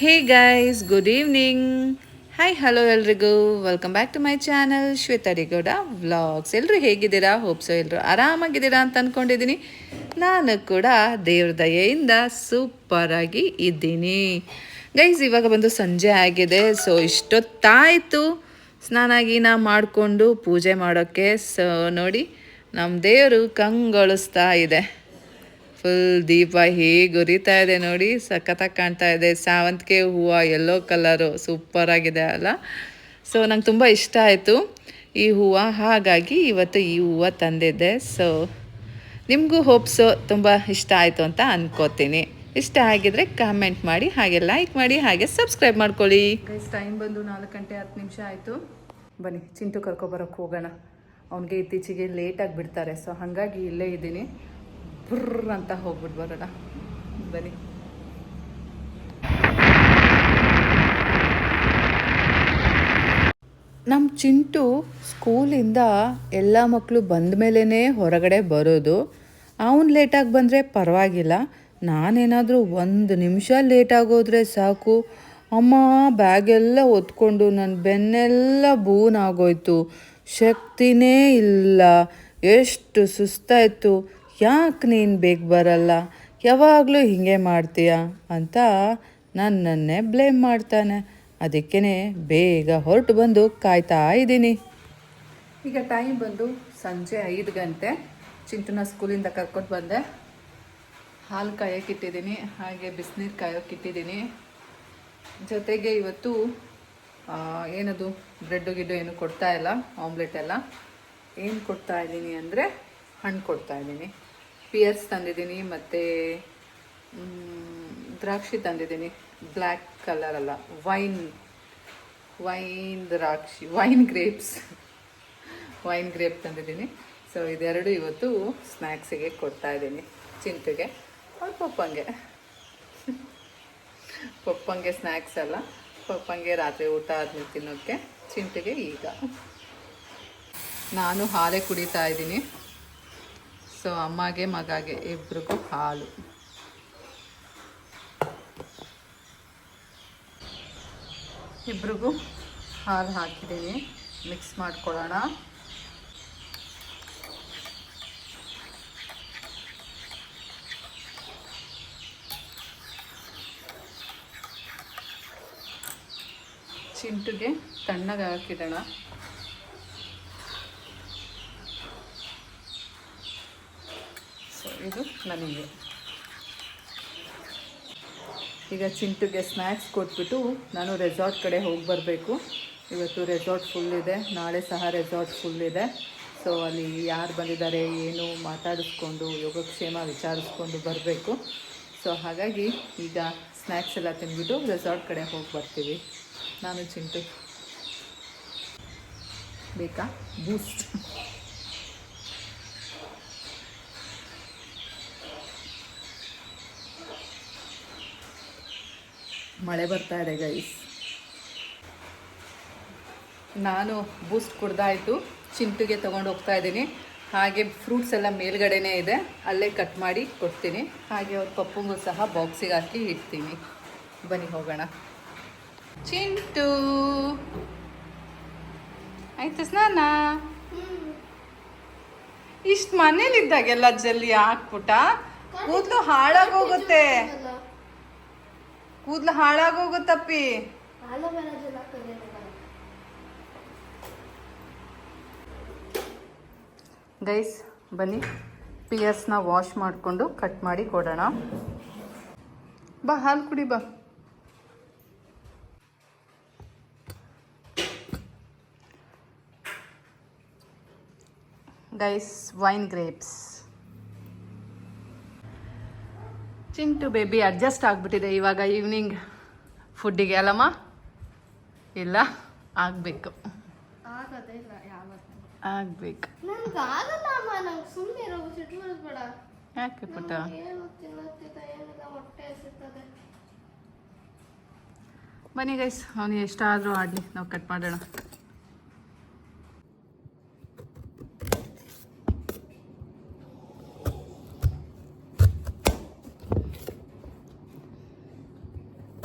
Hey guys good evening hi hello ಎಲ್ರಿಗೂ. Welcome back to my channel Shwetharigowda vlogs ಎಲ್ಲರೂ ಹೇಗಿದ್ದೀರಾ? Hope so ಎಲ್ಲರೂ ಆರಾಮಾಗಿದ್ದೀರಾ ಅಂತ ಅಂದ್ಕೊಂಡಿದ್ದೀನಿ ನಾನು ಕೂಡ ದೇವ್ರ ದಯೆಯಿಂದ ಸೂಪರಾಗಿ ಇದ್ದೀನಿ. ಗೈಸ್ ಇವಾಗ ಬಂದು ಸಂಜೆ ಆಗಿದೆ. ಸೊ ಇಷ್ಟೊತ್ತಾಯಿತು ಸ್ನಾನ, ಗೀನ ಮಾಡಿಕೊಂಡು ಪೂಜೆ ಮಾಡೋಕ್ಕೆ. ಸೊ ನೋಡಿ ನಮ್ಮ ದೇವರು ಕಂಗೊಳಿಸ್ತಾ ಇದೆ. ಫುಲ್ ದೀಪ ಹೇಗೆ ಉರಿತಾ ಇದೆ ನೋಡಿ, ಸಖತ್ತಾಗಿ ಕಾಣ್ತಾ ಇದೆ. ಸಾವಂತಿಗೆ ಹೂವು ಎಲ್ಲೋ ಕಲರು ಸೂಪರಾಗಿದೆ ಅಲ್ಲ. ಸೊ ನಂಗೆ ತುಂಬ ಇಷ್ಟ ಆಯಿತು ಈ ಹೂವು. ಹಾಗಾಗಿ ಇವತ್ತು ಈ ಹೂವು ತಂದಿದ್ದೆ. ಸೊ ನಿಮಗೂ ಹೋಪ್ಸು ತುಂಬ ಇಷ್ಟ ಆಯಿತು ಅಂತ ಅಂದ್ಕೋತೀನಿ ಇಷ್ಟ ಆಗಿದ್ರೆ ಕಾಮೆಂಟ್ ಮಾಡಿ, ಹಾಗೆ ಲೈಕ್ ಮಾಡಿ, ಹಾಗೆ ಸಬ್ಸ್ಕ್ರೈಬ್ ಮಾಡ್ಕೊಳ್ಳಿ. ಟೈಮ್ ಬಂದು ನಾಲ್ಕು ಗಂಟೆ ಹತ್ತು ನಿಮಿಷ ಆಯಿತು. ಬನ್ನಿ, ಚಿಂಟು ಕರ್ಕೊಬರೋಕ್ಕೆ ಹೋಗೋಣ. ಅವನಿಗೆ ಇತ್ತೀಚೆಗೆ ಲೇಟಾಗಿ ಬಿಡ್ತಾರೆ. ಸೊ ಹಾಗಾಗಿ ಇಲ್ಲೇ ಇದ್ದೀನಿ. ಬ್ರರ್ ಅಂತ ಹೋಗ್ಬಿಟ್ಟು ಬರೋಣ. ಬನ್ನಿ. ನಮ್ಮ ಚಿಂಟು ಸ್ಕೂಲಿಂದ ಎಲ್ಲ ಮಕ್ಕಳು ಬಂದ ಮೇಲೇ ಹೊರಗಡೆ ಬರೋದು. ಅವನು ಲೇಟಾಗಿ ಬಂದರೆ ಪರವಾಗಿಲ್ಲ. ನಾನೇನಾದರೂ ಒಂದು ನಿಮಿಷ ಲೇಟಾಗೋದ್ರೆ ಸಾಕು. ಅಮ್ಮ, ಬ್ಯಾಗೆಲ್ಲ ಒತ್ಕೊಂಡು ನನ್ನ ಬೆನ್ನೆಲ್ಲ ಬೂನಾಗೋಯ್ತು ಶಕ್ತಿನೇ ಇಲ್ಲ. ಎಷ್ಟು ಸುಸ್ತಾಯಿತು. ಯಾಕೆ ನೀನು ಬೇಗ ಬರಲ್ಲ? ಯಾವಾಗಲೂ ಹೀಗೆ ಮಾಡ್ತೀಯ? ಅಂತ ನನ್ನನ್ನೇ ಬ್ಲೇಮ್ ಮಾಡ್ತಾನೆ. ಅದಕ್ಕೇ ಬೇಗ ಹೊರಟು ಬಂದು ಕಾಯ್ತಾ ಇದ್ದೀನಿ. ಈಗ ಟೈಮ್ ಬಂದು ಸಂಜೆ ಐದು ಗಂಟೆ. ಚಿಂಟುನ ಸ್ಕೂಲಿಂದ ಕರ್ಕೊಂಡು ಬಂದೆ. ಹಾಲು ಕಾಯೋಕ್ಕಿಟ್ಟಿದ್ದೀನಿ ಹಾಗೆ ಬಿಸಿನೀರು ಕಾಯೋಕ್ಕಿಟ್ಟಿದ್ದೀನಿ ಜೊತೆಗೆ ಇವತ್ತು ಏನದು? ಬ್ರೆಡ್ಡು, ಗಿಡ್ಡು ಏನು ಕೊಡ್ತಾ ಇಲ್ಲ, ಆಮ್ಲೆಟ್ ಎಲ್ಲ. ಏನು ಕೊಡ್ತಾ ಇದ್ದೀನಿ ಅಂದರೆ ಹಣ್ಣು ಕೊಡ್ತಾ ಇದ್ದೀನಿ. ಪಿಯರ್ಸ್ ತಂದಿದ್ದೀನಿ ಮತ್ತು ದ್ರಾಕ್ಷಿ ತಂದಿದ್ದೀನಿ. ಬ್ಲ್ಯಾಕ್ ಕಲರ್ ಅಲ್ಲ. ವೈನ್ ವೈನ್ ದ್ರಾಕ್ಷಿ ವೈನ್ ಗ್ರೇಪ್ಸ್ ವೈನ್ ಗ್ರೇಪ್ ತಂದಿದ್ದೀನಿ. ಸೊ ಇದೆರಡು ಇವತ್ತು ಸ್ನ್ಯಾಕ್ಸಿಗೆ ಕೊಡ್ತಾ ಇದ್ದೀನಿ. ಚಿಂಟುಗೆ. ಅವ್ರ ಪಪ್ಪಂಗೆ. ಪಪ್ಪಂಗೆ ಸ್ನ್ಯಾಕ್ಸ್ ಅಲ್ಲ. ಪಪ್ಪಂಗೆ ರಾತ್ರಿ ಊಟ ಆದ್ಮೇಲೆ ತಿನ್ನೋಕ್ಕೆ ಚಿಂಟುಗೆ ಈಗ. ನಾನು ಹಾಲೇ ಕುಡಿತಾ ಇದ್ದೀನಿ. ಸೊ ಅಮ್ಮಗೆ ಮಗಗೆ ಇಬ್ರಿಗೂ ಹಾಲು. ಇಬ್ರಿಗೂ ಹಾಲು ಹಾಕಿದ್ದೀನಿ. ಮಿಕ್ಸ್ ಮಾಡ್ಕೊಳ್ಳೋಣ. ಚಿಂಟುಗೆ ತಣ್ಣಗೆ ಹಾಕಿಡೋಣ ಇದು ನನಗೆ. ಈಗ ಚಿಂಟುಗೆ ಸ್ನ್ಯಾಕ್ಸ್ ಕೊಟ್ಬಿಟ್ಟು ನಾನು ರೆಸಾರ್ಟ್ ಕಡೆ ಹೋಗಿ ಬರಬೇಕು. ಇವತ್ತು ರೆಸಾರ್ಟ್ ಫುಲ್ ಇದೆ. ನಾಳೆ ಸಹ ರೆಸಾರ್ಟ್ ಫುಲ್ ಇದೆ. ಸೊ ಅಲ್ಲಿ ಯಾರು ಬಂದಿದ್ದಾರೆ, ಏನು ಮಾತಾಡಿಸ್ಕೊಂಡು, ಯೋಗಕ್ಷೇಮ ವಿಚಾರಿಸ್ಕೊಂಡು ಬರಬೇಕು. ಸೊ ಹಾಗಾಗಿ ಈಗ ಸ್ನ್ಯಾಕ್ಸ್ ಎಲ್ಲ ತಿಂದ್ಬಿಟ್ಟು ರೆಸಾರ್ಟ್ ಕಡೆ ಹೋಗಿ ಬರ್ತೀವಿ. ನಾನು ಚಿಂಟು. ಬೇಕಾ? ಬೂಸ್ಟ್ ಮಳೆ ಬರ್ತಾ ಇದೆ ಗೈಸ್ ನಾನು ಬೂಸ್ಟ್ ಕುಡ್ದಾಯಿತು, ಚಿಂಟುಗೆ ತೊಗೊಂಡು ಹೋಗ್ತಾ ಇದ್ದೀನಿ. ಹಾಗೆ ಫ್ರೂಟ್ಸ್ ಎಲ್ಲ ಮೇಲ್ಗಡೆನೇ ಇದೆ, ಅಲ್ಲೇ ಕಟ್ ಮಾಡಿ ಕೊಡ್ತೀನಿ. ಹಾಗೆ ಅವ್ರ ಪಪ್ಪಂಗೂ ಸಹ ಬಾಕ್ಸಿಗೆ ಹಾಕಿ ಇಡ್ತೀನಿ. ಬನ್ನಿ, ಹೋಗೋಣ. ಚಿಂಟು! ಆಯ್ತು, ಸ್ನಾನ? ಇಷ್ಟು ಮನೇಲಿದ್ದಾಗೆಲ್ಲ ಜಲ್ಲಿ ಹಾಕ್ಬಿಟ್ಟ? ಕೂದಲು ಹಾಳಾಗೋಗುತ್ತೆ ಕೂದಲು ಹಾಳಾಗೋಗುತ್ತಪ್ಪಿ. ಗೈಸ್ ಬನ್ನಿ. ಪಿಯರ್ಸ್ನ ವಾಶ್ ಮಾಡಿಕೊಂಡು ಕಟ್ ಮಾಡಿ ಕೊಡೋಣ. ಬಾ ಹಾಲು ಕುಡಿ ಬಾ. Guys wine grapes. Chintu baby adjust ಆಗಿಬಿಟ್ಟಿದೆ ಇವಾಗ ಈವ್ನಿಂಗ್ ಫುಡ್ಡಿಗೆ ಅಲ್ಲಮ್ಮ? ಇಲ್ಲ ಆಗಬೇಕು. ಆಗಬೇಕು. ಯಾಕೆ ಪುಟ್ಟ? ಬನ್ನಿ ಗೈಸ್ ಅವನಿಗೆ ಎಷ್ಟಾದರೂ ಆಡಲಿ ನಾವು ಕಟ್ ಮಾಡೋಣ.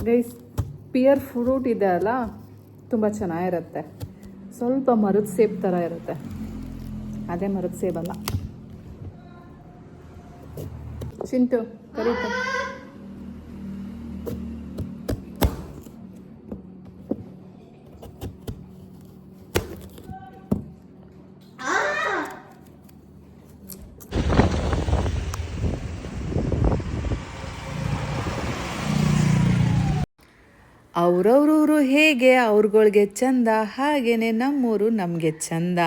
ಗೈಸ್ ಪಿಯರ್ ಫ್ರೂಟ್ ಇದೆ ಅಲ್ಲ? ತುಂಬ ಚೆನ್ನಾಗಿರುತ್ತೆ. ಸ್ವಲ್ಪ ಮರದ ಸೇಬ್ ಥರ ಇರುತ್ತೆ. ಅದೇ ಮರದ ಸೇಬಲ್ಲ ಚಿಂಟು, ಕರೀತು. ಅವ್ರವ್ರೂರು ಹೇಗೆ ಅವ್ರಗಳಿಗೆ ಚಂದ, ಹಾಗೇನೆ ನಮ್ಮೂರು ನಮಗೆ ಚಂದ.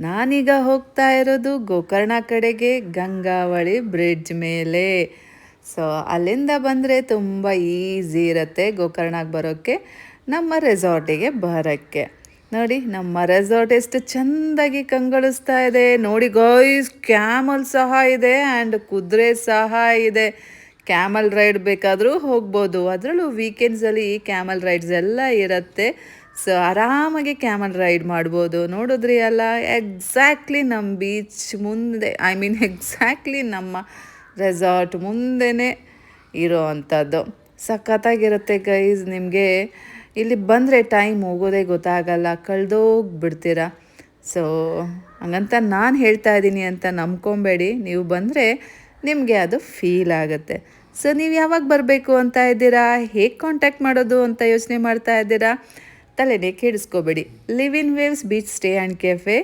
ನಾನೀಗ ಹೋಗ್ತಾ ಇರೋದು ಗೋಕರ್ಣ ಕಡೆಗೆ ಗಂಗಾವಳಿ ಬ್ರಿಡ್ಜ್ ಮೇಲೆ. ಸೊ ಅಲ್ಲಿಂದ ಬಂದರೆ ತುಂಬ ಈಸಿ ಇರುತ್ತೆ ಗೋಕರ್ಣಕ್ಕೆ ಬರೋಕ್ಕೆ, ನಮ್ಮ ರೆಸಾರ್ಟಿಗೆ ಬರೋಕ್ಕೆ. ನೋಡಿ, ನಮ್ಮ ರೆಸಾರ್ಟ್ ಎಷ್ಟು ಚೆಂದಾಗಿ ಕಂಗೊಳಿಸ್ತಾ ಇದೆ. ನೋಡಿ ಗಾಯ್ಸ್ ಕ್ಯಾಮಲ್ ಸಹ ಇದೆ ಆ್ಯಂಡ್ ಕುದುರೆ ಸಹ ಇದೆ. ಕ್ಯಾಮಲ್ ರೈಡ್ ಬೇಕಾದರೂ ಹೋಗ್ಬೋದು. ಅದರಲ್ಲೂ ವೀಕೆಂಡ್ಸಲ್ಲಿ ಕ್ಯಾಮಲ್ ರೈಡ್ಸ್ ಎಲ್ಲ ಇರುತ್ತೆ. ಸೊ ಆರಾಮಾಗಿ ಕ್ಯಾಮಲ್ ರೈಡ್ ಮಾಡ್ಬೋದು. ನೋಡಿದ್ರಿ ಅಲ್ಲ ಎಕ್ಸಾಕ್ಟ್ಲಿ ನಮ್ಮ ಬೀಚ್ ಮುಂದೆ ಐ ಮೀನ್ ಎಕ್ಸಾಕ್ಟ್ಲಿ ನಮ್ಮ ರೆಸಾರ್ಟ್ ಮುಂದೆನೇ ಇರೋ ಅಂಥದ್ದು. ಸಖತ್ತಾಗಿರುತ್ತೆ ಗೈಸ್ ನಿಮಗೆ ಇಲ್ಲಿ ಬಂದರೆ ಟೈಮ್ ಹೋಗೋದೇ ಗೊತ್ತಾಗಲ್ಲ, ಕಳೆದೋಗ್ಬಿಡ್ತೀರ? ಸೊ ಹಂಗಂತ ನಾನು ಹೇಳ್ತಾ ಇದ್ದೀನಿ ಅಂತ ನಂಬ್ಕೊಬೇಡಿ. ನೀವು ಬಂದರೆ ನಿಮಗೆ ಅದು ಫೀಲ್ ಆಗುತ್ತೆ. ಸೊ ನೀವು ಯಾವಾಗ ಬರಬೇಕು ಅಂತ ಇದ್ದೀರಾ? ಹೇಗೆ ಕಾಂಟ್ಯಾಕ್ಟ್ ಮಾಡೋದು ಅಂತ ಯೋಚನೆ ಮಾಡ್ತಾ ಇದ್ದೀರಾ? ತಲೆನೇ ಕೇಳಿಸ್ಕೋಬೇಡಿ live in waves beach stay and cafe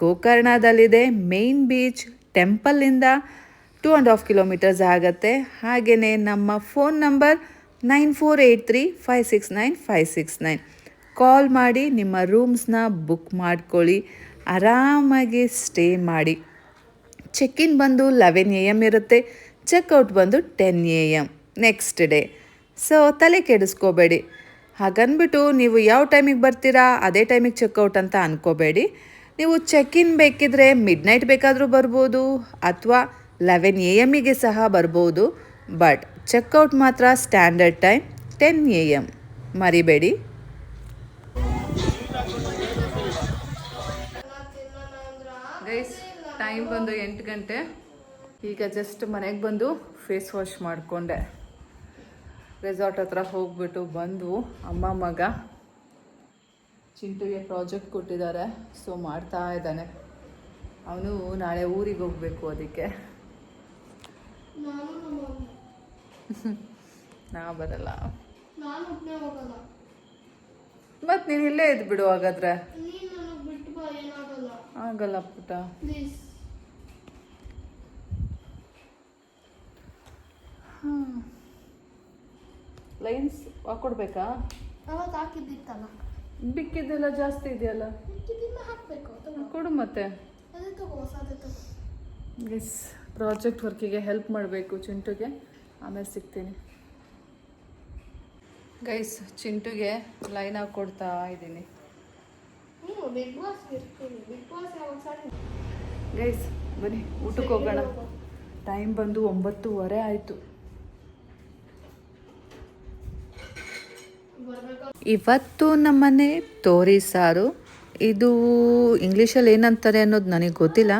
ಗೋಕರ್ಣದಲ್ಲಿದೆ main beach ಟೆಂಪಲ್ಲಿಂದ ಟೂ ಆ್ಯಂಡ್ ಹಾಫ್ ಕಿಲೋಮೀಟರ್ಸ್ ಆಗುತ್ತೆ. ಹಾಗೆಯೇ ನಮ್ಮ phone number nine four eight three five six nine five six nine call ಮಾಡಿ ನಿಮ್ಮ ರೂಮ್ಸ್ನ ಬುಕ್ ಮಾಡ್ಕೊಳ್ಳಿ. ಆರಾಮಾಗಿ ಸ್ಟೇ ಮಾಡಿ. ಚೆಕ್ ಇನ್ ಬಂದು ಲೆವೆನ್ ಎ ಎಂ ಇರುತ್ತೆ. ಚೆಕ್ಔಟ್ ಬಂದು ten A M next day so ತಲೆ ಕೆಡಿಸ್ಕೋಬೇಡಿ. ಹಾಗನ್ಬಿಟ್ಟು ನೀವು ಯಾವ ಟೈಮಿಗೆ ಬರ್ತೀರಾ, ಅದೇ ಟೈಮಿಗೆ ಚೆಕ್ಔಟ್ ಅಂತ ಅನ್ಕೋಬೇಡಿ. ನೀವು ಚೆಕ್ ಇನ್ ಬೇಕಿದ್ರೆ ಮಿಡ್ ನೈಟ್ ಬೇಕಾದರೂ ಬರ್ಬೋದು, ಅಥವಾ ಲೆವೆನ್ ಎ ಎಮ್ಮಿಗೆ ಸಹ ಬರ್ಬೋದು. ಬಟ್ ಚೆಕ್ಔಟ್ ಮಾತ್ರ standard time ten A M ಮರಿಬೇಡಿ. ಟೈಮ್ ಬಂದು ಎಂಟು ಗಂಟೆ. ಈಗ ಜಸ್ಟ್ ಮನೆಗೆ ಬಂದು ಫೇಸ್ ವಾಶ್ ಮಾಡಿಕೊಂಡೆ. ರೆಸಾರ್ಟ್ ಹತ್ರ ಹೋಗ್ಬಿಟ್ಟು ಬಂದು ಅಮ್ಮ ಮಗ ಚಿಂಟುಗೆ ಪ್ರಾಜೆಕ್ಟ್ ಕೊಟ್ಟಿದ್ದಾರೆ. ಸೊ ಮಾಡ್ತಾ ಇದ್ದಾನೆ. ಅವನು ನಾಳೆ ಊರಿಗೆ ಹೋಗಬೇಕು ಅದಕ್ಕೆ. ನಾ ಬರಲ್ಲ. ಮತ್ತು ನೀನು ಇಲ್ಲೇ ಇದ್ಬಿಡು ಬಿಡು ಹಾಗಾದ್ರೆ ಆಗಲ್ಲ ಪುಟ ಪ್ಲೀಸ್ ಲೈನ್ಸ್ ಹಾಕೊಡ್ಬೇಕಾ? ಅವತ್ತು ಹಾಕಿದ್ದಿತ್ತಲ್ಲ. ಬಿಕ್ಕಿದ್ದೆಲ್ಲ ಜಾಸ್ತಿ ಇದೆಯಲ್ಲ? ಹಾಕಬೇಕು ಕೊಡು ಮತ್ತೆ. ಎಸ್ ಪ್ರಾಜೆಕ್ಟ್ ವರ್ಕಿಗೆ ಹೆಲ್ಪ್ ಮಾಡಬೇಕು ಚಿಂಟುಗೆ. ಆಮೇಲೆ ಸಿಗ್ತೀನಿ. ಗೈಸ್ ಚಿಂಟುಗೆ ಲೈನ್ ಹಾಕಿ ಕೊಡ್ತಾ ಇದ್ದೀನಿ. ಗೈಸ್ ಬನ್ನಿ ಊಟಕ್ಕೆ ಹೋಗೋಣ. ಟೈಮ್ ಬಂದು ಒಂಬತ್ತುವರೆ ಆಯಿತು. ಇವತ್ತು ನಮ್ಮನೆ ತೋರಿ ಸಾರು. ಇದು ಇಂಗ್ಲೀಷಲ್ಲಿ ಏನಂತಾರೆ ಅನ್ನೋದು ನನಗೆ ಗೊತ್ತಿಲ್ಲ.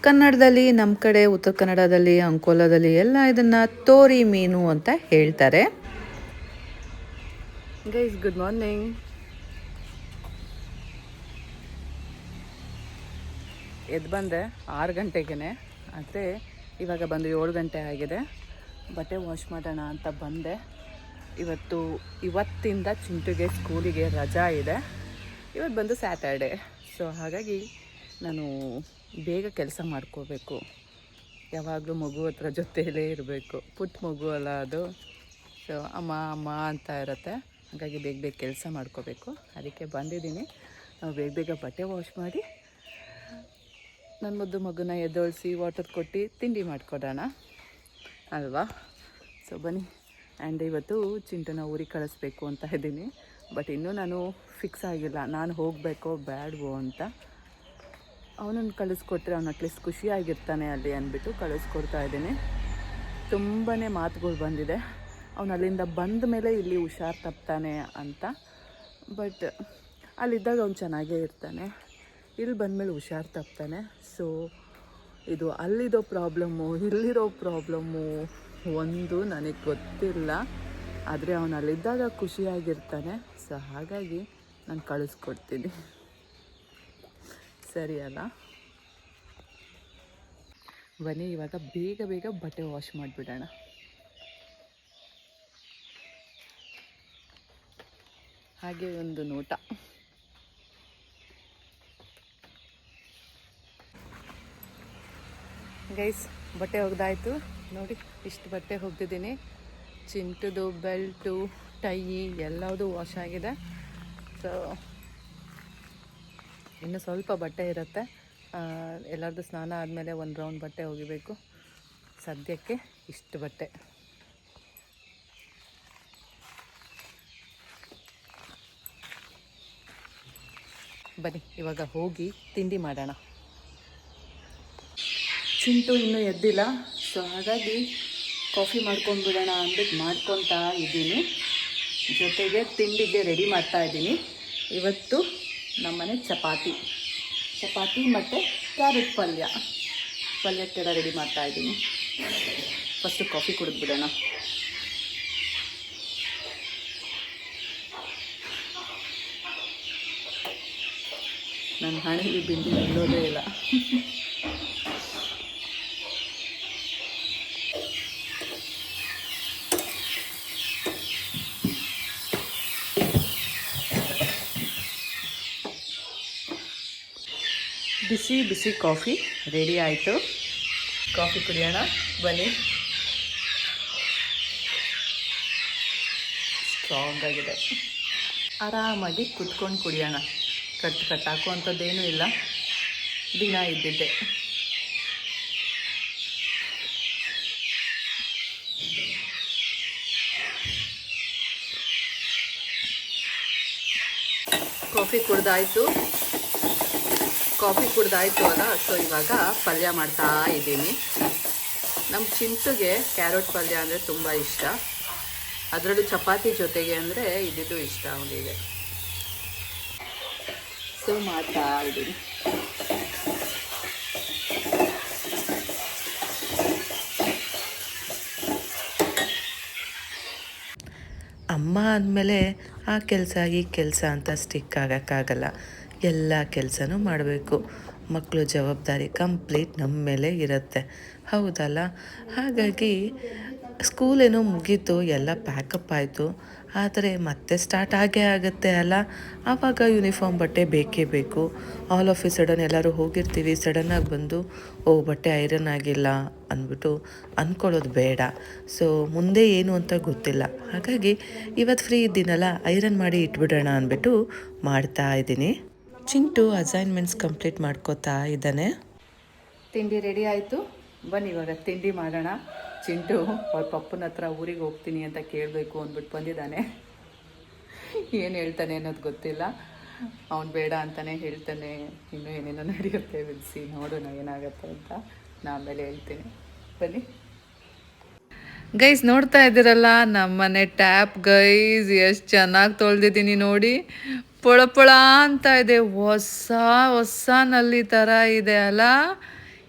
ಕನ್ನಡದಲ್ಲಿ, ನಮ್ಮ ಕಡೆ, ಉತ್ತರ ಕನ್ನಡದಲ್ಲಿ, ಅಂಕೋಲದಲ್ಲಿ ಎಲ್ಲ ಇದನ್ನು ತೋರಿ ಮೀನು ಅಂತ ಹೇಳ್ತಾರೆ. ಗೈಸ್ ಗುಡ್ ಮಾರ್ನಿಂಗ್ ಎದ್ದು ಬಂದೆ ಆರು ಗಂಟೆಗೆ ಆದರೆ ಇವಾಗ ಬಂದು ಏಳು ಗಂಟೆ ಆಗಿದೆ. ಬಟ್ಟೆ ವಾಶ್ ಮಾಡೋಣ ಅಂತ ಬಂದೆ. ಇವತ್ತು ಇವತ್ತಿಂದ ಚಿಂಟುಗೆ ಸ್ಕೂಲಿಗೆ ರಜಾ ಇದೆ. ಇವತ್ತು ಬಂದು ಸ್ಯಾಟರ್ಡೆ ಸೊ ಹಾಗಾಗಿ ನಾನು ಬೇಗ ಕೆಲಸ ಮಾಡ್ಕೋಬೇಕು. ಯಾವಾಗಲೂ ಮಗು ಹತ್ರ ಜೊತೆಯಲ್ಲೇ ಇರಬೇಕು. ಪುಟ್ಟ ಮಗು ಅಲ್ಲ ಅದು. ಸೊ ಅಮ್ಮ ಅಮ್ಮ ಅಂತ ಇರುತ್ತೆ. ಹಾಗಾಗಿ ಬೇಗ ಬೇಗ ಕೆಲಸ ಮಾಡ್ಕೋಬೇಕು. ಅದಕ್ಕೆ ಬಂದಿದ್ದೀನಿ. ನಾವು ಬೇಗ ಬೇಗ ಬಟ್ಟೆ ವಾಶ್ ಮಾಡಿ ನನ್ನ ಮುದ್ದು ಮಗುನ ಎದ್ದೊಳಿಸಿ ವಾಟರ್ ಕೊಟ್ಟು ತಿಂಡಿ ಮಾಡಿಕೊಡೋಣ. ಅಲ್ವಾ? ಸೊ ಬನ್ನಿ. ಆ್ಯಂಡ್ ಇವತ್ತು ಚಿಂಟನ ಊರಿಗೆ ಕಳಿಸ್ಬೇಕು ಅಂತ ಇದ್ದೀನಿ. ಬಟ್ ಇನ್ನೂ ನಾನು ಫಿಕ್ಸ್ ಆಗಿಲ್ಲ. ನಾನು ಹೋಗಬೇಕೋ ಬ್ಯಾಡ್ವೋ ಅಂತ. ಅವನನ್ನು ಕಳಿಸ್ಕೊಟ್ರೆ ಅವ್ನು ಅಟ್ಲೀಸ್ಟ್ ಖುಷಿಯಾಗಿರ್ತಾನೆ ಅಲ್ಲಿ ಅಂದ್ಬಿಟ್ಟು ಕಳಿಸ್ಕೊಡ್ತಾ ಇದ್ದೀನಿ. ತುಂಬಾ ಮಾತುಗಳು ಬಂದಿದೆ. ಅವನು ಅಲ್ಲಿಂದ ಬಂದ ಮೇಲೆ ಇಲ್ಲಿ ಹುಷಾರು ತಪ್ತಾನೆ ಅಂತ. ಬಟ್ ಅಲ್ಲಿದ್ದಾಗ ಅವ್ನು ಚೆನ್ನಾಗೇ ಇರ್ತಾನೆ. ಇಲ್ಲಿ ಬಂದಮೇಲೆ ಹುಷಾರು ತಪ್ತಾನೆ. ಸೊ ಇದು ಅಲ್ಲಿದೋ ಪ್ರಾಬ್ಲಮ್ಮು ಇಲ್ಲಿರೋ ಪ್ರಾಬ್ಲಮ್ಮು ಒಂದು ನನಗೆ ಗೊತ್ತಿಲ್ಲ. ಆದರೆ ಅವನು ಅಲ್ಲಿದ್ದಾಗ ಖುಷಿಯಾಗಿರ್ತಾನೆ. ಸೊ ಹಾಗಾಗಿ ನಾನು ಕಳಿಸ್ಕೊಡ್ತೀನಿ. ಸರಿ ಅಲ್ಲ? ಬನ್ನಿ, ಇವಾಗ ಬೇಗ ಬೇಗ ಬಟ್ಟೆ ವಾಶ್ ಮಾಡಿಬಿಡೋಣ. ಹಾಗೆ ಒಂದು ನೋಟ. ಗೈಸ್ ಬಟ್ಟೆ ಒಗ್ದಾಯ್ತು. ನೋಡಿ, ಇಷ್ಟು ಬಟ್ಟೆ ಹೋಗ್ತಿದ್ದೀನಿ. ಚಿಂಟುದು, ಬೆಲ್ಟು ಟೈ ಎಲ್ಲವುದು ವಾಶ್ ಆಗಿದೆ. ಸೊ ಇನ್ನು ಸ್ವಲ್ಪ ಬಟ್ಟೆ ಇರುತ್ತೆ. ಎಲ್ಲರದ್ದು ಸ್ನಾನ ಆದಮೇಲೆ ಒಂದು ರೌಂಡ್ ಬಟ್ಟೆ ಒಗಿಬೇಕು. ಸದ್ಯಕ್ಕೆ ಇಷ್ಟು ಬಟ್ಟೆ. ಬನ್ನಿ, ಇವಾಗ ಹೋಗಿ ತಿಂಡಿ ಮಾಡೋಣ. ಚಿಂಟು ಇನ್ನೂ ಎದ್ದಿಲ್ಲ. ಸೊ ಹಾಗಾಗಿ ಕಾಫಿ ಮಾಡ್ಕೊಂಡ್ಬಿಡೋಣ ಅಂದ್ಬಿಟ್ಟು ಮಾಡ್ಕೊತಾ ಇದ್ದೀನಿ. ಜೊತೆಗೆ ತಿಂಡಿಗೆ ರೆಡಿ ಮಾಡ್ತಾ ಇದ್ದೀನಿ. ಇವತ್ತು ನಮ್ಮನೆ ಚಪಾತಿ. ಚಪಾತಿ ಮತ್ತು ಕ್ಯಾರೆಟ್ ಪಲ್ಯ. ಪಲ್ಯಕ್ಕೆಲ್ಲ ರೆಡಿ ಮಾಡ್ತಾ ಇದ್ದೀನಿ. ಫಸ್ಟು ಕಾಫಿ ಕುಡಿದ್ಬಿಡೋಣ. ನನ್ನ ಹಣೆಗೆ ಬಿಂದು ನಿಲ್ಲೋದೇ ಇಲ್ಲ. ಬಿಸಿ ಬಿಸಿ ಕಾಫಿ ರೆಡಿ ಆಯಿತು. ಕಾಫಿ ಕುಡಿಯೋಣ, ಬನ್ನಿ. ಸ್ಟ್ರಾಂಗ್ ಆಗಿದೆ. ಆರಾಮಾಗಿ ಕುತ್ಕೊಂಡು ಕುಡಿಯೋಣ. ಕಟ್ ಕಟ್ ಹಾಕುವಂಥದ್ದೇನೂ ಇಲ್ಲ. ದಿನ ಇದ್ದಿದ್ದೆ. ಕಾಫಿ ಕುಡ್ದಾಯ್ತು. ಕಾಫಿ ಕುಡ್ದಾಯ್ತು ಅಲ್ಲ ಸೊ ಇವಾಗ ಪಲ್ಯ ಮಾಡ್ತಾ ಇದ್ದೀನಿ. ನಮ್ಮ ಚಿಂತುಗೆ ಕ್ಯಾರೆಟ್ ಪಲ್ಯ ಅಂದರೆ ತುಂಬ ಇಷ್ಟ. ಅದರಲ್ಲೂ ಚಪಾತಿ ಜೊತೆಗೆ ಅಂದರೆ ಇದಿದು ಇಷ್ಟ ಅವನಿಗೆ. ಸೊ ಮಾಡ್ತಾ ಇದ್ದೀನಿ. ಅಮ್ಮ ಅಂದಮೇಲೆ ಆ ಕೆಲಸ ಈ ಕೆಲಸ ಅಂತ ಸ್ಟಿಕ್ ಆಗೋಕ್ಕಾಗಲ್ಲ. ಎಲ್ಲ ಕೆಲಸನೂ ಮಾಡಬೇಕು. ಮಕ್ಕಳು ಜವಾಬ್ದಾರಿ ಕಂಪ್ಲೀಟ್ ನಮ್ಮ ಮೇಲೆ ಇರುತ್ತೆ. ಹೌದಲ್ಲ? ಹಾಗಾಗಿ ಸ್ಕೂಲೇನೋ ಮುಗೀತು, ಎಲ್ಲ ಪ್ಯಾಕಪ್ ಆಯಿತು. ಆದರೆ ಮತ್ತೆ ಸ್ಟಾರ್ಟ್ ಆಗೇ ಆಗುತ್ತೆ ಅಲ್ಲ? ಆವಾಗ ಯೂನಿಫಾರ್ಮ್ ಬಟ್ಟೆ ಬೇಕೇ ಬೇಕು. ಆಲ್ ಆಫ್ ಎ ಸಡನ್ ಎಲ್ಲರೂ ಹೋಗಿರ್ತೀವಿ ಸಡನ್ನಾಗಿ ಬಂದು, ಓ, ಬಟ್ಟೆ ಐರನ್ ಆಗಿಲ್ಲ ಅಂದ್ಬಿಟ್ಟು ಅಂದ್ಕೊಳ್ಳೋದು ಬೇಡ. ಸೊ ಮುಂದೆ ಏನು ಅಂತ ಗೊತ್ತಿಲ್ಲ. ಹಾಗಾಗಿ ಇವತ್ತು ಫ್ರೀ ಇದ್ದೀನಲ್ಲ ಐರನ್ ಮಾಡಿ ಇಟ್ಬಿಡೋಣ ಅಂದ್ಬಿಟ್ಟು ಮಾಡ್ತಾ ಇದ್ದೀನಿ. ಚಿಂಟು ಅಸೈನ್ಮೆಂಟ್ಸ್ ಕಂಪ್ಲೀಟ್ ಮಾಡ್ಕೋತಾ ಇದ್ದಾನೆ. ತಿಂಡಿ ರೆಡಿ ಆಯಿತು. ಬನ್ನಿ, ಇವಾಗ ತಿಂಡಿ ಮಾಡೋಣ. ಚಿಂಟು ಅವ್ರ ಪಪ್ಪನ ಹತ್ರ ಊರಿಗೆ ಹೋಗ್ತೀನಿ ಅಂತ ಕೇಳಬೇಕು ಅಂದ್ಬಿಟ್ಟು ಬಂದಿದ್ದಾನೆ. ಏನು ಹೇಳ್ತಾನೆ ಅನ್ನೋದು ಗೊತ್ತಿಲ್ಲ. ಅವ್ನು ಬೇಡ ಅಂತಾನೆ ಹೇಳ್ತಾನೆ. ಇನ್ನೂ ಏನೇನೋ ನಡೆಯುತ್ತೆ ಬಿಡಿಸಿ ನೋಡೋಣ ಏನಾಗುತ್ತೆ ಅಂತ ನಾ ಆಮೇಲೆ ಹೇಳ್ತೀನಿ. ಬನ್ನಿ. ಗೈಸ್ ನೋಡ್ತಾ ಇದ್ದೀರಲ್ಲ, ನಮ್ಮನೆ ಟ್ಯಾಪ್ ಗೈಸ್ ಎಷ್ಟು ಚೆನ್ನಾಗಿ ತೊಳೆದಿದ್ದೀನಿ ನೋಡಿ. ಪೊಳ ಪೊಳ ಅಂತ ಇದೆ. ಹೊಸ ಹೊಸ ನಲ್ಲಿ ಥರ ಇದೆ ಅಲ್ಲ.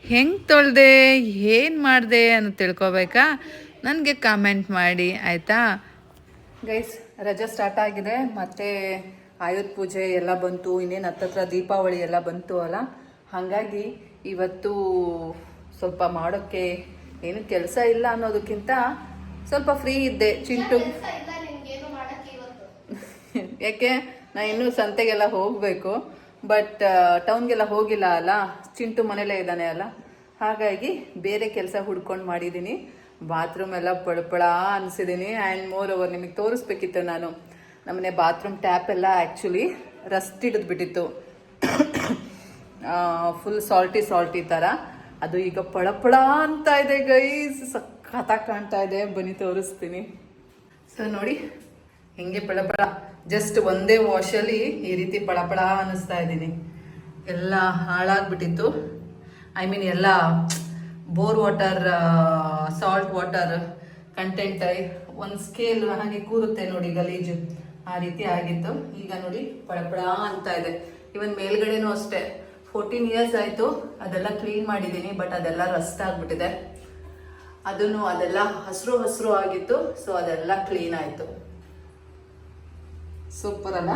ಹೆಂಗೆ ತೊಳೆದೆ ಏನು ಮಾಡಿದೆ ಅಂತ ತಿಳ್ಕೊಬೇಕಾ? ನನಗೆ ಕಾಮೆಂಟ್ ಮಾಡಿ ಆಯಿತಾ? ಗೈಸ್ ರಜೆ ಸ್ಟಾರ್ಟ್ ಆಗಿದೆ. ಮತ್ತು ಆಯುಧ ಪೂಜೆ ಎಲ್ಲ ಬಂತು. ಇನ್ನೇನು ಹತ್ತತ್ರ ದೀಪಾವಳಿ ಎಲ್ಲ ಬಂತು ಅಲ್ಲ? ಹಾಗಾಗಿ ಇವತ್ತು ಸ್ವಲ್ಪ ಮಾಡೋಕ್ಕೆ ಏನು ಕೆಲಸ ಇಲ್ಲ ಅನ್ನೋದಕ್ಕಿಂತ ಸ್ವಲ್ಪ ಫ್ರೀ ಇದ್ದೆ. ಚಿಂಟು. ಯಾಕೆ? ನಾ ಇನ್ನೂ ಸಂತೆಗೆಲ್ಲ ಹೋಗಬೇಕು. ಬಟ್ ಟೌನ್ಗೆಲ್ಲ ಹೋಗಿಲ್ಲ ಅಲ್ಲ? ಚಿಂಟು ಮನೆಯಲ್ಲೇ ಇದ್ದಾನೆ ಅಲ್ಲ? ಹಾಗಾಗಿ ಬೇರೆ ಕೆಲಸ ಹುಡ್ಕೊಂಡು ಮಾಡಿದ್ದೀನಿ ಬಾತ್ರೂಮ್ ಎಲ್ಲ ಪಳಪಳ ಅನಿಸಿದ್ದೀನಿ ಆ್ಯಂಡ್ ಮೋರ್ ಓವರ್ ನಿಮಗೆ ತೋರಿಸ್ಬೇಕಿತ್ತು ನಾನು. ನಮ್ಮನೆ ಬಾತ್ರೂಮ್ ಟ್ಯಾಪ್ ಎಲ್ಲ ಆ್ಯಕ್ಚುಲಿ ರಸ್ಟ್ ಹಿಡಿದ್ಬಿಟ್ಟಿತ್ತು ಫುಲ್ ಸಾಲ್ಟಿ ಸಾಲ್ಟಿ ಥರ ಅದು ಈಗ ಪಳಪಳ ಅಂತ ಇದೆ ಗೈಸ್ ಸಖತ್ತಾಗಿ ಕಾಣ್ತಾ ಇದೆ. ಬನ್ನಿ ತೋರಿಸ್ತೀನಿ. ಸೊ ನೋಡಿ, ಹೆಂಗೆ ಪಳಪಳ. ಜಸ್ಟ್ ಒಂದೇ ವಾಶಲ್ಲಿ ಈ ರೀತಿ ಪಳಪಳ ಅನ್ನಿಸ್ತಾ ಇದ್ದೀನಿ. ಎಲ್ಲ ಹಾಳಾಗ್ಬಿಟ್ಟಿತ್ತು. ಐ ಮೀನ್ ಎಲ್ಲ bore water salt water content ಒಂದು ಸ್ಕೇಲ್ ಹಾಗೆ ಕೂರುತ್ತೆ ನೋಡಿ ಗಲೀಜು. ಆ ರೀತಿ ಆಗಿತ್ತು. ಈಗ ನೋಡಿ ಪಳಪಳ ಅಂತ ಇದೆ. ಇವನ್ ಮೇಲ್ಗಡೆನೂ ಅಷ್ಟೇ. ಫೋರ್ಟೀನ್ ಇಯರ್ಸ್ ಆಯಿತು. ಅದೆಲ್ಲ ಕ್ಲೀನ್ ಮಾಡಿದ್ದೀನಿ ಬಟ್ ಅದೆಲ್ಲ ರಸ್ಟ್ ಆಗಿಬಿಟ್ಟಿದೆ. ಅದನ್ನು ಅದೆಲ್ಲ ಹಸಿರು ಹಸಿರು ಆಗಿತ್ತು. ಸೊ ಅದೆಲ್ಲ ಕ್ಲೀನ್ ಆಯಿತು. ಸೂಪರ್ ಅಲ್ಲ?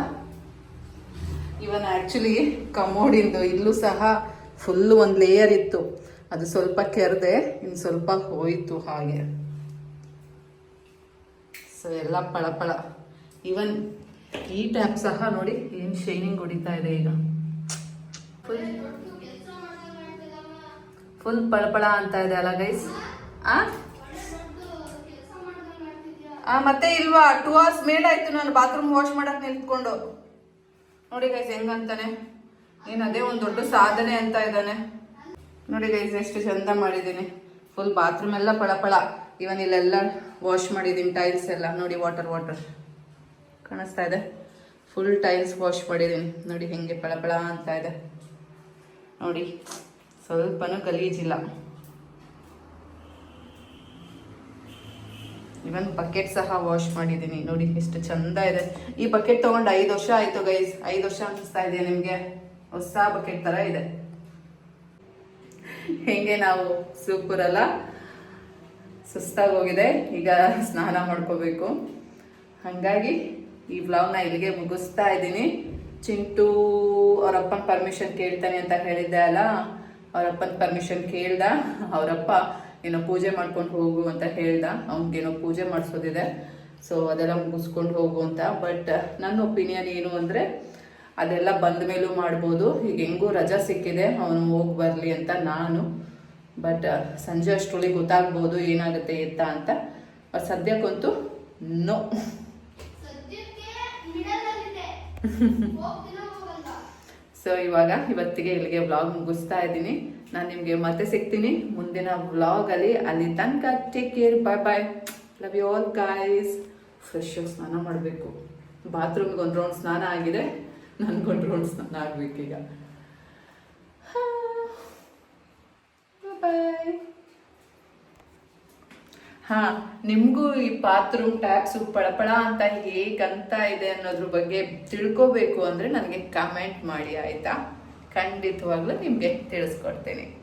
ಇವನ್ ಆ್ಯಕ್ಚುಲಿ ಕಮೋಡಿಂದು ಇಲ್ಲೂ ಸಹ ಫುಲ್ಲು ಒಂದು ಲೇಯರ್ ಇತ್ತು. ಅದು ಸ್ವಲ್ಪ ಕೆರೆದೆ ಇನ್ನು ಸ್ವಲ್ಪ ಹೋಯಿತು ಹಾಗೆ. ಸೊ ಎಲ್ಲ ಪಳಪಳ. ಇವನ್ ಈ ಟ್ಯಾಪ್ ಸಹ ನೋಡಿ ಏನು ಶೈನಿಂಗ್ ಹೊಡಿತಾ ಇದೆ ಈಗ. ಫುಲ್ ಫುಲ್ ಪಳಪಳ ಅಂತ ಇದೆ ಅಲ್ಲ ಗೈಸ್ ಆ? ಮತ್ತೆ ಇಲ್ವಾ ಟೂ ಅವರ್ಸ್ ಮೇಲಾಯ್ತು ನಾನು ಬಾತ್ರೂಮ್ ವಾಶ್ ಮಾಡಕ್ ನಿಂತ್ಕೊಂಡು. ನೋಡಿ ಗೈಸ್ ಹೆಂಗಂತಾನೆ. ನೀನು ಅದೇ ಒಂದು ದೊಡ್ಡ ಸಾಧನೆ ಅಂತ ಇದ್ದಾನೆ. ನೋಡಿ ಗೈಸ್ ಎಷ್ಟು ಚಂದ ಮಾಡಿದ್ದೀನಿ ಫುಲ್ ಬಾತ್ರೂಮ್ ಎಲ್ಲ ಪಳಪಳ. ಇವನ್ ಇಲ್ಲೆಲ್ಲ ವಾಶ್ ಮಾಡಿದ್ದೀನಿ ಟೈಲ್ಸ್ ಎಲ್ಲ. ನೋಡಿ ವಾಟರ್ ವಾಟರ್ ಕಾಣಿಸ್ತಾ ಇದೆ? ಫುಲ್ ಟೈಲ್ಸ್ ವಾಶ್ ಮಾಡಿದ್ದೀನಿ ನೋಡಿ, ಹೆಂಗೆ ಪಳಪಳ ಅಂತ ಇದೆ. ನೋಡಿ, ಸ್ವಲ್ಪನೂ ಗಲೀಜಿಲ್ಲ. ಇವನ್ ಬಕೆಟ್ ಸಹ ವಾಶ್ ಮಾಡಿದ್ದೀನಿ. ನೋಡಿ, ಎಷ್ಟು ಚಂದ ಇದೆ. ಈ ಬಕೆಟ್ ತಗೊಂಡು ಐದು ವರ್ಷ ಆಯ್ತು ಗೈಸ್ ಐದು ವರ್ಷ ಅನಿಸ್ತಾ ಇದೆ ನಿಮಗೆ. ಹೊಸ ಬಕೆಟ್ ತರ ಇದೆ. ಹೆಂಗೆ ನಾವು ಸೂಪರ್ ಅಲ್ಲ? ಸುಸ್ತಾಗಿ ಹೋಗಿದೆ. ಈಗ ಸ್ನಾನ ಮಾಡ್ಕೋಬೇಕು. ಹಾಗಾಗಿ ಈ ವ್ಲಾಗ್ನ ಇಲ್ಲಿಗೆ ಮುಗಿಸ್ತಾ ಇದ್ದೀನಿ. ಚಿಂಟು ಅವರಪ್ಪನ ಪರ್ಮಿಷನ್ ಕೇಳ್ತಾನೆ ಅಂತ ಹೇಳಿದ್ದೆ ಅಲ್ಲ? ಅವರಪ್ಪನ ಪರ್ಮಿಷನ್ ಕೇಳ್ದ? ಅವರಪ್ಪ ಏನೋ ಪೂಜೆ ಮಾಡ್ಕೊಂಡು ಹೋಗು ಅಂತ ಹೇಳ್ದ. ಅವ್ನಿಗೇನೋ ಪೂಜೆ ಮಾಡಿಸೋದಿದೆ. ಸೊ ಅದೆಲ್ಲ ಮುಗಿಸ್ಕೊಂಡು ಹೋಗು ಅಂತ. ಬಟ್ ನನ್ನ ಒಪಿನಿಯನ್ ಏನು ಅಂದರೆ ಅದೆಲ್ಲ ಬಂದ ಮೇಲೂ ಮಾಡ್ಬೋದು. ಈಗ ಹೆಂಗೂ ರಜಾ ಸಿಕ್ಕಿದೆ. ಅವನು ಹೋಗಿ ಬರಲಿ ಅಂತ ನಾನು. ಬಟ್ ಸಂಜೆ ಅಷ್ಟರೊಳಗೆ ಗೊತ್ತಾಗ್ಬೋದು ಏನಾಗುತ್ತೆ ಎತ್ತ ಅಂತ. ಬಟ್ ಸದ್ಯಕ್ಕಂತೂ ನೋ ಸೊ ಇವಾಗ ಇವತ್ತಿಗೆ ಇಲ್ಲಿಗೆ ಬ್ಲಾಗ್ ಮುಗಿಸ್ತಾ ಇದ್ದೀನಿ. ನಾನು ನಿಮಗೆ ಮತ್ತೆ ಸಿಗ್ತೀನಿ ಮುಂದಿನ ವ್ಲಾಗಲ್ಲಿ ಅಲ್ಲಿ. ತನಕ take care bye bye love you all guys fresh ಸ್ನಾನ ಮಾಡಬೇಕು. ಬಾತ್ರೂಮ್ಗೆ ಒಂದು ರೌಂಡ್ ಸ್ನಾನ ಆಗಿದೆ. ನನಗೊಂದು ರೌಂಡ್ ಸ್ನಾನ ಆಗಬೇಕೀಗ ಬಾಯ್ ಹಾ. ನಿಮಗೂ ಈ ಬಾತ್ರೂಮ್ ಟ್ಯಾಪ್ಸು ಪಳಪಳ ಅಂತ ಹೇಗಂತ ಇದೆ ಅನ್ನೋದ್ರ ಬಗ್ಗೆ ತಿಳ್ಕೋಬೇಕು ಅಂದರೆ ನನಗೆ ಕಮೆಂಟ್ ಮಾಡಿ, ಆಯಿತಾ? ಖಂಡಿತವಾಗ್ಲೂ ನಿಮಗೆ ತಿಳಿಸ್ಕೊಡ್ತೇನೆ.